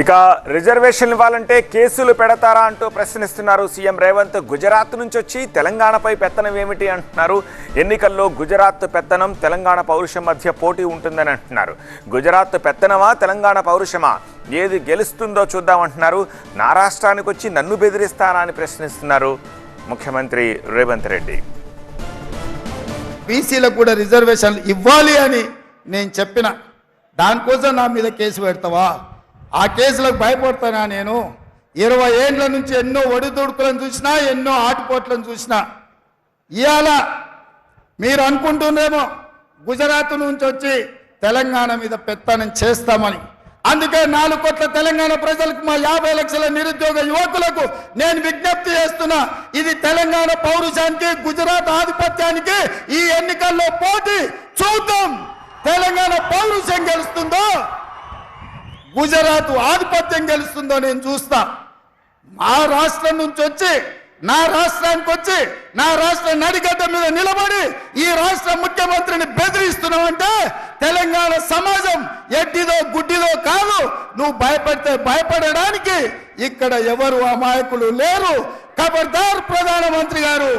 ఇక రిజర్వేషన్ ఇవ్వాలంటే కేసులు పెడతారా అంటూ ప్రశ్నిస్తున్నారు సీఎం రేవంత్. గుజరాత్ నుంచి వచ్చి తెలంగాణపై పెత్తనం ఏమిటి అంటున్నారు. ఎన్నికల్లో గుజరాత్ పెత్తనం తెలంగాణ పౌరుషం మధ్య పోటీ ఉంటుందని అంటున్నారు. గుజరాత్ పెత్తనమా తెలంగాణ పౌరుషమా? ఏది గెలుస్తుందో చూద్దామంటున్నారు నా రాష్ట్రానికి వచ్చి నన్ను బెదిరిస్తారా అని ప్రశ్నిస్తున్నారు ముఖ్యమంత్రి రేవంత్ రెడ్డి. బీసీలకు కూడా రిజర్వేషన్లు ఇవ్వాలి అని నేను చెప్పిన. దానికోసం నా మీద కేసు పెడతావా? ఆ కేసులకు భయపడతానా నేను? ఇరవై ఏండ్ల నుంచి ఎన్నో ఒడిదుడుకులను చూసినా ఎన్నో ఆటుపోట్లను చూసినా. ఇవాళ మీరు అనుకుంటుందేమో గుజరాత్ నుంచి వచ్చి తెలంగాణ మీద పెత్తనం చేస్తామని. అందుకే నాలుగు కోట్ల తెలంగాణ ప్రజలకు మా యాభై లక్షల నిరుద్యోగ యువకులకు నేను విజ్ఞప్తి చేస్తున్నా ఇది తెలంగాణ పౌరుషానికి గుజరాత్ ఆధిపత్యానికి ఈ ఎన్నికల్లో పోటీ చూద్దాం. తెలంగాణ పౌరుషం గెలుస్తుందో గుజరాత్ ఆధిపత్యం గెలుస్తుందో నేను చూస్తా. మా రాష్ట్రం నుంచి వచ్చి నా రాష్ట్రానికి వచ్చి నా రాష్ట్ర నడిగడ్డ మీద నిలబడి ఈ రాష్ట్ర ముఖ్యమంత్రిని బెదిరిస్తున్నావంటే తెలంగాణ సమాజం ఎడ్డిదో గుడ్డిదో కాదు. నువ్వు భయపడితే భయపడడానికి ఇక్కడ ఎవరు అమాయకులు లేరు. ఖబర్దార్ ప్రధానమంత్రి గారు.